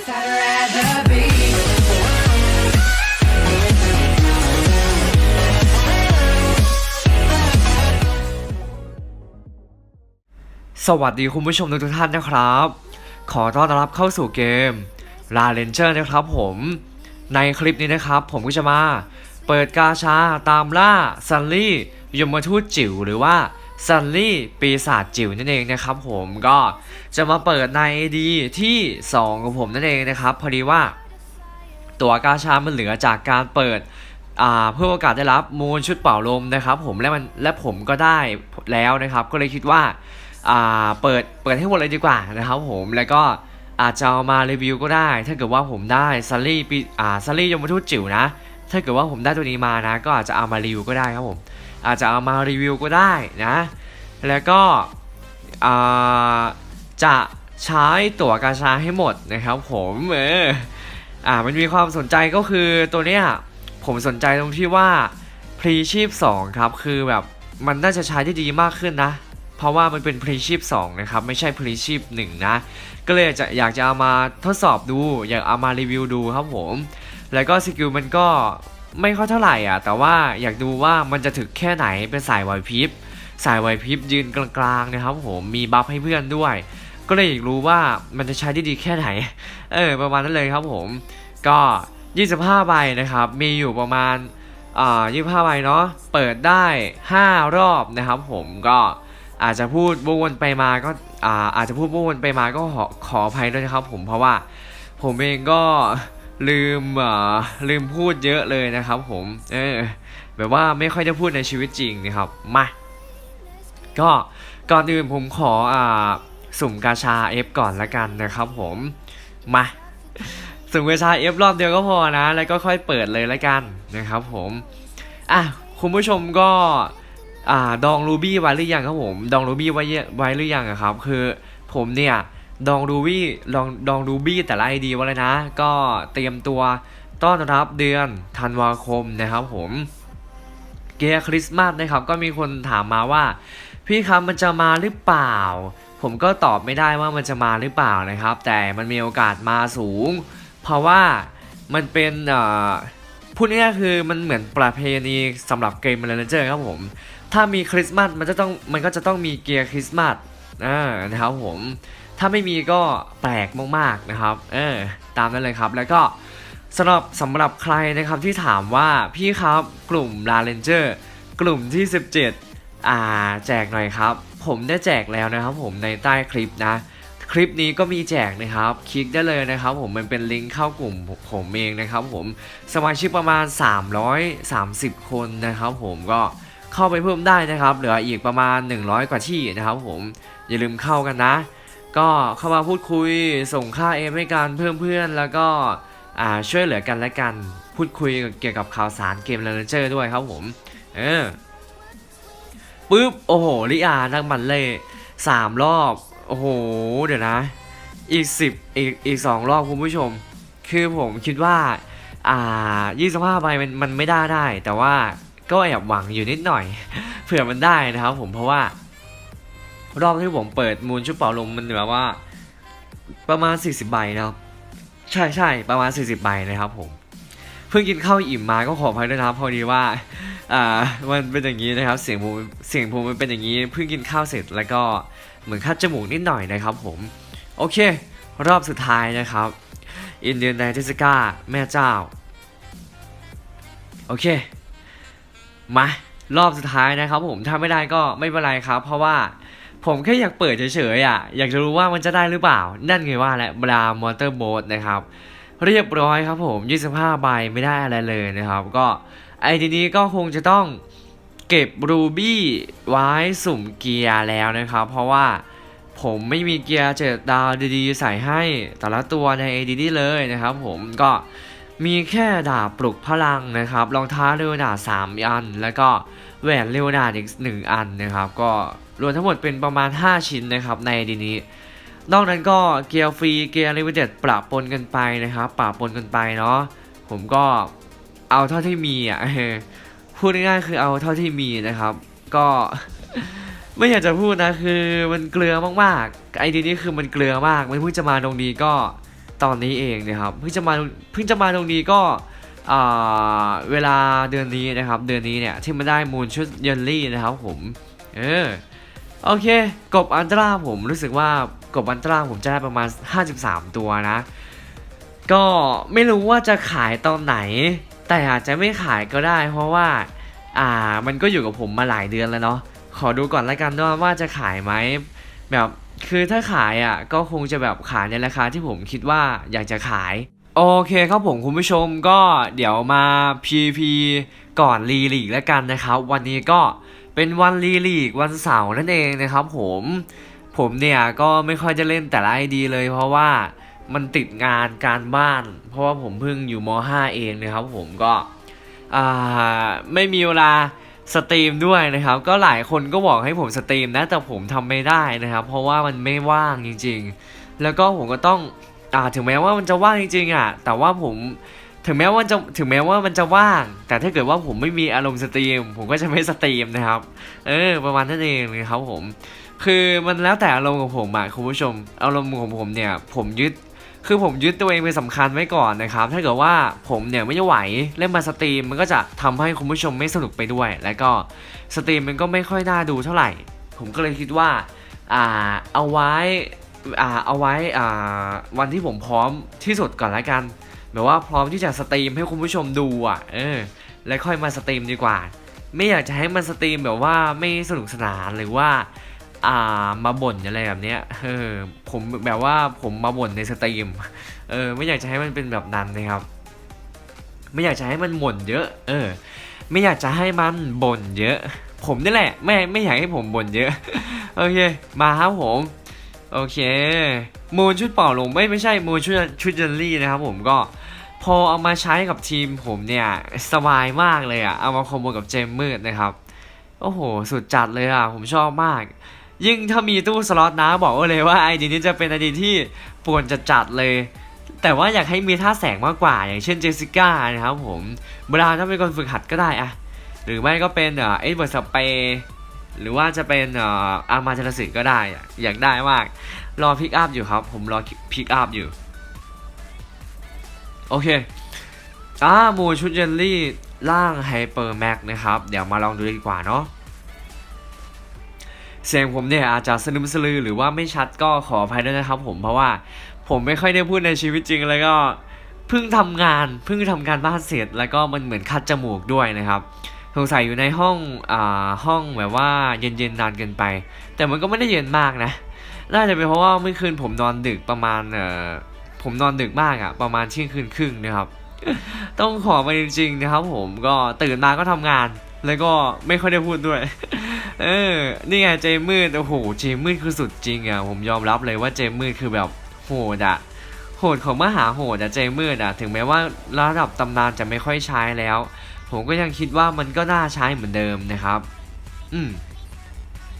สวัสดีคุณผู้ชมทุกท่านนะครับ ขอต้อนรับเข้าสู่เกม l a r a n g e r นะครับผม ในคลิปนี้นะครับ ผมก็จะมา เปิดกาชาตามล่าซันลี่ยมทูตจิ๋วหรือว่า ซันลี่ปีศาจจิ๋วนั่นเองนะครับผมก็จะมาเปิดใน AD ที่ 2 ของผมนั่นเองนะครับ พอดีว่าตัวกาชามันเหลือจากการเปิดเพื่อโอกาสได้รับมูลชุดเป่าลมนะครับ ผมและมันและผมก็ได้แล้วนะครับ ก็เลยคิดว่าอ่าเปิดเปิดให้หมดเลยดีกว่านะครับ ผมแล้วก็อาจจะเอามารีวิวก็ได้ ถ้าเกิดว่าผมได้ซัลลี่ปีอ่าซัลลี่ยมทูตจิ๋วนะ ถ้าเกิดว่าผมได้ตัวนี้มานะ ก็อาจจะเอามารีวิวก็ได้ครับผม อาจจะเอามารีวิวก็ได้นะ แล้วก็จะใช้ตั๋วกาชาให้หมดนะครับผมเอออ่ามันมีความสนใจก็คือตัวเนี้ยผมสนใจตรงที่ว่าพรีชีพ2ครับคือแบบมันน่าจะใช้ได้ดีมากขึ้นนะ เพราะว่ามันเป็นพรีชีพ2นะครับไม่ใช่พรีชีพ1นะ ก็เลยจะอยากจะเอามาทดสอบดู อยากเอามารีวิวดูครับผม แล้วก็สกิลมันก็ ไม่ค่อยเท่าไหร่อะ แต่ว่าอยากดูว่ามันจะถึกแค่ไหนเป็นสายไหวพริบ สายไหวพริบยืนกลางๆนะครับผมมีบัฟให้เพื่อนด้วย ก็เลยอยากรู้ว่ามันจะใช้ได้ดีแค่ไหน เออ ประมาณนั้นเลยครับผม ก็ 25 ใบนะครับ มีอยู่ประมาณอ่า25 ใบเนาะ เปิดได้ 5 รอบนะครับผมก็อาจจะพูดวนไปมาก็อ่าอาจจะพูดวนไปมาก็ขอขออภัยด้วยนะครับผมเพราะว่าผมเองก็ ลืมอ่าลืมพูดเยอะเลยนะครับผมเออแบบว่าไม่ค่อยได้พูดในชีวิตจริงนะครับมาก็ก่อนอื่นผมขออ่าสุ่มกาชา F ก่อนละกันนะครับผมมาสุ่มกาชา F รอบเดียวก็พอนะ แล้วก็ค่อยเปิดเลยละกันนะครับผมอะคุณผู้ชมก็อ่าดองรูบี้ไว้หรือยังครับผมดองรูบี้ไว้ไว้หรือยังครับ คือผมเนี่ย ดองรูบี้ดองดองรูบี้แต่ละไอดีไว้เลยนะ ก็เตรียมตัวต้อนรับเดือนธันวาคมนะครับผมเกียร์คริสต์มาสนะครับ ก็มีคนถามมาว่า พี่ครับมันจะมาหรือเปล่า ผมก็ตอบไม่ได้ว่ามันจะมาหรือเปล่านะครับ แต่มันมีโอกาสมาสูง เพราะว่ามันเป็นเอ่อพูดง่ายๆคือมันเหมือนประเพณีสำหรับเกมแมนเจอร์ครับผม ถ้ามีคริสต์มาสมันจะต้องมันก็จะต้องมีเกียร์คริสต์มาสนะครับผม ถ้าไม่มีก็แปลกมากๆนะครับ เออ ตามนั้นเลยครับ แล้วก็สำหรับสำหรับใครนะครับที่ถามว่าพี่ครับกลุ่มลาเลนเจอร์กลุ่มที่ 17 อ่า แจกหน่อยครับ ผมได้แจกแล้วนะครับ ผมในใต้คลิปนะ คลิปนี้ก็มีแจกนะครับ คลิกได้เลยนะครับ ผมมันเป็นลิงก์เข้ากลุ่มผมเองนะครับ ผมสมาชิกประมาณ 330 คนนะครับ ผมก็เข้าไปเพิ่มได้นะครับ เหลืออีกประมาณ 100 กว่าที่นะครับ ผมอย่าลืมเข้ากันนะ ก็เข้ามาพูดคุยส่งค่าเอมให้กันเพิ่มเพื่อนแล้วก็ช่วยเหลือกันและกัน พูดคุยเกี่ยวกับข่าวสารเกมเลนเจอร์ด้วยครับผม เออปุ๊บ โอ้โห ลิอา นักมันเล่สามรอบ โอ้โห เดี๋ยวนะ อีกสิบอีกอีกสองรอบคุณผู้ชม คือผมคิดว่า อ่ายี่สิบห้าใบมันมันไม่ได้ได้ แต่ว่าก็แอบหวังอยู่นิดหน่อย เผื่อมันได้นะครับผมเพราะว่า รอบที่ผมเปิดมูลชุดเป่าลมมันแบบว่า ประมาณ 40 ใบนะครับ ใช่ใช่ประมาณ 40 ใบนะครับผม เพิ่งกินข้าวอิ่มมาก็ขออภัยด้วยนะครับพอดีว่าอ่ามันเป็นอย่างนี้นะครับ เสียงผมเสียงผมมันเป็นอย่างนี้ เพิ่งกินข้าวเสร็จแล้วก็เหมือนคัดจมูกนิดหน่อยนะครับผม โอเค รอบสุดท้ายนะครับอินเดียนไนทิสกาแม่เจ้า โอเค มารอบสุดท้ายนะครับผมถ้าไม่ได้ก็ไม่เป็นไรครับ เพราะว่า ผมแค่อยากเปิดเฉยๆอะ อยากจะรู้ว่ามันจะได้หรือเปล่า นั่นไงว่าแหละบรามอเตอร์โบ๊ทนะครับ เรียบร้อยครับผม 25 ใบไม่ได้อะไรเลยนะครับ ก็ไอทีนี้ก็คงจะต้องเก็บรูบี้ไว้สุ่มเกียร์แล้วนะครับ เพราะว่าผมไม่มีเกียร์เจ็ดดาวดีๆ ใส่ให้แต่ละตัวใน ADD เลยนะครับผมก็มีแค่ดาบปลุกพลังนะครับรองเท้าเรวดาสามอัน แล้วก็แหวนเรวดาอีกหนึ่งอันนะครับ ก็ รวมทั้งหมดเป็นประมาณ 5 ชิ้นนะครับใน ADD นี้ นอกนั้นก็เกียร์ฟรีเกียร์ลิมิเต็ดปะปนกันไปนะครับปะปนกันไปเนาะผมก็เอาเท่าที่มีอะพูดง่ายๆคือเอาเท่าที่มีนะครับ ก็ไม่อยากจะพูดนะคือมันเกลือมากๆไอดีนี้คือมันเกลือมากมันเพิ่งจะมาตรงนี้ก็ตอนนี้เองนะครับเพิ่งจะมาเพิ่งจะมาตรงนี้ก็เวลาเดือนนี้นะครับ เดือนนี้เนี่ยที่มาได้มูลชุดเยลลี่นะครับผม เออ โอเค กบอันตราผมรู้สึกว่ากบอันตราผมจะได้ประมาณ 53 ตัวนะ ก็ไม่รู้ว่าจะขายตอนไหน แต่อาจจะไม่ขายก็ได้ เพราะว่า อ่า มันก็อยู่กับผมมาหลายเดือนแล้วเนาะ ขอดูก่อนแล้วกันว่าว่าจะขายไหม แบบคือถ้าขายอะก็คงจะแบบขายในราคาที่ผมคิดว่าอยากจะขาย โอเคครับผมคุณผู้ชมก็เดี๋ยวมา PVP ก่อนรีลีกแล้วกันนะครับ วันนี้ก็ เป็นวันรีลีกวันเสาร์นั่นเองนะครับผมผมเนี่ยก็ไม่ค่อยจะเล่นแต่ละไอดีเลย เพราะว่ามันติดงานการบ้าน เพราะว่าผมเพิ่งอยู่ม .5 เองนะครับผมก็ไม่มีเวลาสตรีมด้วยนะครับ ก็หลายคนก็บอกให้ผมสตรีมนะแต่ผมทำไม่ได้นะครับ เพราะว่ามันไม่ว่างจริง ๆ แล้วก็ผมก็ต้องอถึงแม้ว่ามันจะว่างจริงๆอะแต่ว่าผม ถึงแม้ว่าจะถึงแม้ว่ามันจะว่าง แต่ถ้าเกิดว่าผมไม่มีอารมณ์สตรีม ผมก็จะไม่สตรีมนะครับ เออ ประมาณนั้นเองนะครับผม คือมันแล้วแต่อารมณ์ของผมอะคุณผู้ชม อารมณ์ของผมเนี่ย ผมยึดคือผมยึดตัวเองเป็นสำคัญไว้ก่อนนะครับ ถ้าเกิดว่าผมเนี่ยไม่ไหวเล่นมาสตรีม มันก็จะทำให้คุณผู้ชมไม่สนุกไปด้วย แล้วก็สตรีมมันก็ไม่ค่อยน่าดูเท่าไหร่ ผมก็เลยคิดว่าอ่าเอาไว้อ่าเอาไว้อ่าวันที่ผมพร้อมที่สุดก่อนละกัน แบบว่าพร้อมที่จะสตรีมให้คุณผู้ชมดูอะ เออ แล้วค่อยมาสตรีมดีกว่า ไม่อยากจะให้มันสตรีมแบบว่าไม่สนุกสนานหรือว่า อ่ามาบ่นอะไรแบบเนี้ย เออ ผมแบบว่าผมมาบ่นในสตรีม เออ ไม่อยากจะให้มันเป็นแบบนั้นนะครับ ไม่อยากจะให้มันบ่นเยอะ เออ ไม่อยากจะให้มันบ่นเยอะ ผมนี่แหละ ไม่ไม่อยากให้ผมบ่นเยอะ โอเค มาครับผม โอเค มูลชุดเป่าลมไม่ไม่ใช่มูลชุดชุดเจนลี่นะครับผมก็ พอเอามาใช้กับทีมผมเนี่ยสบายมากเลยอะเอามาคอมโบกับเจมมืดนะครับ โอ้โห สุดจัดเลยอะ ผมชอบมาก ยิ่งถ้ามีตู้สล็อตนะบอกเลยว่าไอดีนี้จะเป็นไอดีที่ป่วนจะจัดเลย แต่ว่าอยากให้มีท่าแสงมากกว่า อย่างเช่นเจสสิก้านะครับผมเวลาถ้าเป็นคนฝึกหัดก็ได้อะหรือไม่ก็เป็นเอ็ดเวิร์ดสเปหรือว่าจะเป็นอามาจารสิก็ได้อะอยากได้มาก รอพิกอัพอยู่ครับ ผมรอพิกอัพอยู่ โอเคอ่าหมูชุดเยลลี่ล่างไฮเปอร์แม็กนะครับ เดี๋ยวมาลองดูดีกว่าเนาะเสียงผมเนี่ยอาจจะสนึมสลือหรือว่าไม่ชัดก็ขออภัยด้วยนะครับผมเพราะว่าผมไม่ค่อยได้พูดในชีวิตจริงแล้วก็เพิ่งทำงานเพิ่งทำการบ้านเสร็จแล้วก็มันเหมือนคัดจมูกด้วยนะครับสงสัยอยู่ในห้องอ่าห้องแบบว่าเย็นๆนานเกินไป แต่มันก็ไม่ได้เย็นมากนะ น่าจะเป็นเพราะว่าเมื่อคืนผมนอนดึกประมาณเอ่อ ผมนอนดึกมากอะประมาณเที่ยงคืนครึ่งนะครับ ต้องขอมาจริงๆนะครับ ผมก็ตื่นมาก็ทำงาน แล้วก็ไม่ค่อยได้พูดด้วย เออ นี่ไงเจมืดโอ้โหเจมืดคือสุดจริงอะผมยอมรับเลยว่าเจมืดคือแบบโหดอะโหดของมหาโหดอะเจมมืดอะถึงแม้ว่าระดับตำนานจะไม่ค่อยใช้แล้ว ผมก็ยังคิดว่ามันก็น่าใช้เหมือนเดิมนะครับ อืม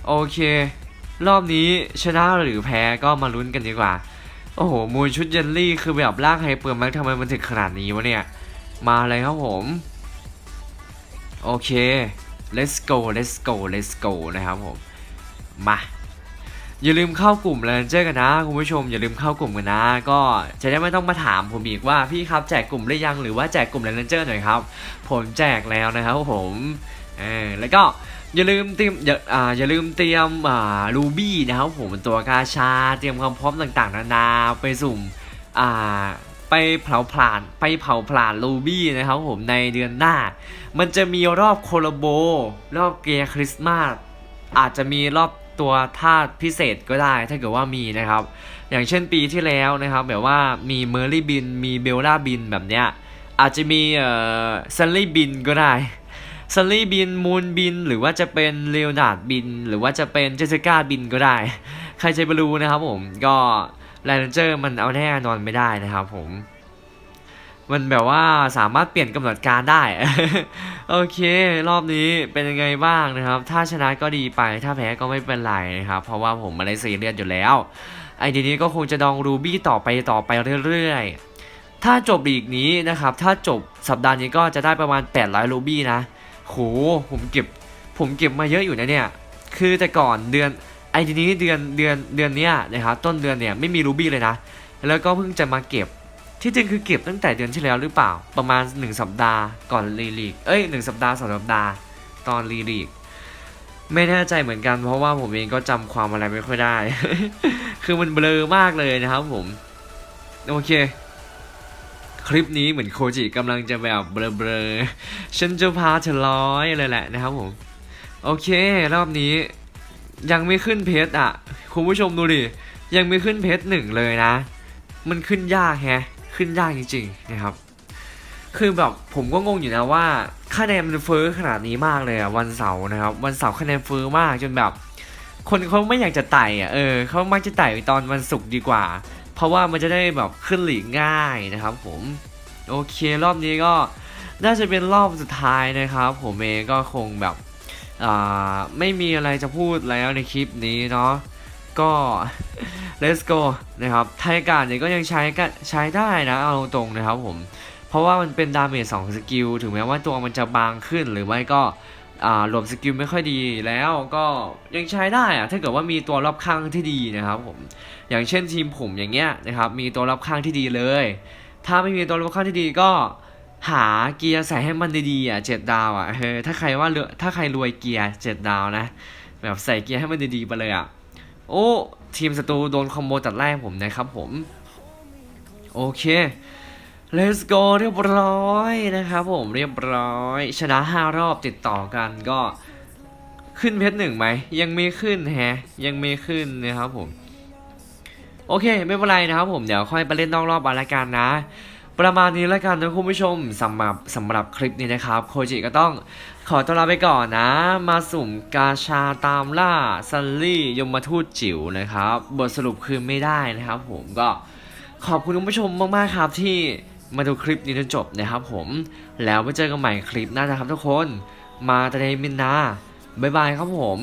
โอเค รอบนี้ชนะหรือแพ้ก็มาลุ้นกันดีกว่า โอ้โห มูชุดเยลลี่คือแบบร่างไฮเปอร์แม็กทำไมมันถึงขนาดนี้วะเนี่ย มาเลยครับผม โอเค let's go let's go let's go นะครับผม มา อย่าลืมเข้ากลุ่มเลนเจอร์กันนะคุณผู้ชม อย่าลืมเข้ากลุ่มกันนะ ก็จะได้ไม่ต้องมาถามผมอีกว่าพี่ครับแจกกลุ่มหรือยังหรือว่าแจกกลุ่มเลนเจอร์หน่อยครับ ผมแจกแล้วนะครับผมเออแล้วก็ อย่าลืมเตรียมอย่าอ่าอย่าลืมเตรียมอ่ารูบี้นะครับผมตัวกาชา เตรียมความพร้อมต่างๆ นานาไปสุ่มอ่าไปเผาผลาญไปเผาผลาญรูบี้นะครับผมในเดือนหน้า มันจะมีรอบโคโลโบ รอบเกียร์คริสต์มาสอาจจะมีรอบตัวธาตุพิเศษก็ได้ถ้าเกิดว่ามีนะครับ อย่างเช่นปีที่แล้วนะครับ แบบว่ามีเมอร์รี่บินมีเบลล่าบินแบบเนี้ยอาจจะมีเอ่อซันลี่บินก็ได้ ซันลี่บินมูนบิน หรือว่าจะเป็นเลโอนาร์ดบิน หรือว่าจะเป็นเจสสิก้าบินก็ได้ ใครจะไปรู้นะครับผมก็แรนเจอร์มันเอาแน่นอนไม่ได้นะครับผม มันแบบว่าสามารถเปลี่ยนกำหนดการได้ โอเค รอบนี้เป็นยังไงบ้างนะครับ ถ้าชนะก็ดีไปถ้าแพ้ก็ไม่เป็นไรนะครับ เพราะว่าผมไม่ได้ซีเรียสอยู่แล้ว ไอเดียนี้ก็คงจะดองรูบี้ต่อไปต่อไปเรื่อยๆ ถ้าจบลีกนี้นะครับ ถ้าจบสัปดาห์นี้ก็จะได้ประมาณ 800รูบี้นะ โหผมเก็บผมเก็บมาเยอะอยู่นะเนี่ย คือแต่ก่อนเดือนไอทีนี้เดือนเดือนเดือนเนี้ยนะครับต้นเดือนเนี่ยไม่มีรูบี้เลยนะ แล้วก็เพิ่งจะมาเก็บที่จริงคือเก็บตั้งแต่เดือนที่แล้วหรือเปล่าประมาณ 1 สัปดาห์ก่อนรีลีกเอ้ย1สัปดาห์สองสัปดาห์ตอนรีลีกไม่แน่ใจเหมือนกัน เพราะว่าผมเองก็จำความอะไรไม่ค่อยได้ คือมันเบลอมากเลยนะครับผม โอเค คลิปนี้เหมือนโคจิกำลังจะแบบเบลอๆฉันจะพาเธอร้อยเลยแหละนะครับผม โอเค รอบนี้ยังไม่ขึ้นเพจอะ คุณผู้ชมดูดิ ยังไม่ขึ้นเพจหนึ่งเลยนะ มันขึ้นยากแฮะ ขึ้นยากจริงๆนะครับ คือแบบผมก็งงอยู่นะว่าคะแนนมันเฟ้อขนาดนี้มากเลยอะวันเสาร์นะครับ วันเสาร์คะแนนเฟ้อมากจนแบบ คนเขาไม่อยากจะไต่อะเออเขามักจะไต่ตอนวันศุกร์ดีกว่า เพราะว่ามันจะได้แบบขึ้นหลีกง่ายนะครับผมโอเครอบนี้ก็น่าจะเป็นรอบสุดท้ายนะครับ ผมเองก็คงแบบไม่มีอะไรจะพูดแล้วในคลิปนี้เนาะก็ let's go นะครับไทยการเนี่ยก็ยังใช้ก็ใช้ได้นะเอาตรงๆนะครับผม เพราะว่ามันเป็นดาเมจ2สกิลถึงแม้ว่าตัวมันจะบางขึ้นหรือไม่ก็ อ่ารวมสกิลไม่ค่อยดีแล้วก็ยังใช้ได้อะถ้าเกิดว่ามีตัวรอบข้างที่ดีนะครับผมอย่างเช่นทีมผมอย่างเงี้ยนะครับมีตัวรอบข้างที่ดีเลย ถ้าไม่มีตัวรอบข้างที่ดีก็หาเกียร์ใส่ให้มันดีๆอะเจ็ดดาวอะเออถ้าใครว่าเรือถ้าใครรวยเกียร์เจ็ดดาวนะ แบบใส่เกียร์ให้มันดีๆไปเลยอะโอ้ทีมศัตรูโดนคอมโบตัดแรกผมนะครับผม โอเค let's go เรียบร้อยนะครับผมเรียบร้อย ชนะ5รอบติดต่อกันก็ขึ้นเพชรหนึ่งไหม ยังไม่ขึ้นแฮะ ยังไม่ขึ้นนะครับผมโอเค ไม่เป็นไรนะครับผมเดี๋ยวค่อยไปเล่นนอกรอบเอาละกันนะ ประมาณนี้แล้วกันนะคุณผู้ชมสำหรับสำหรับคลิปนี้นะครับโคจิก็ต้องขอตัวลาไปก่อนนะ มาสุ่มกาชาตามล่าซันลี่ยมทูตจิ๋วนะครับ บทสรุปคือไม่ได้นะครับผมก็ขอบคุณคุณผู้ชมมากๆครับที่ มาดูคลิปนี้จนจบนะครับผม แล้วไว้เจอกันใหม่คลิปหน้านะครับทุกคน มาแต่ในมินนา บ๊ายบายครับผม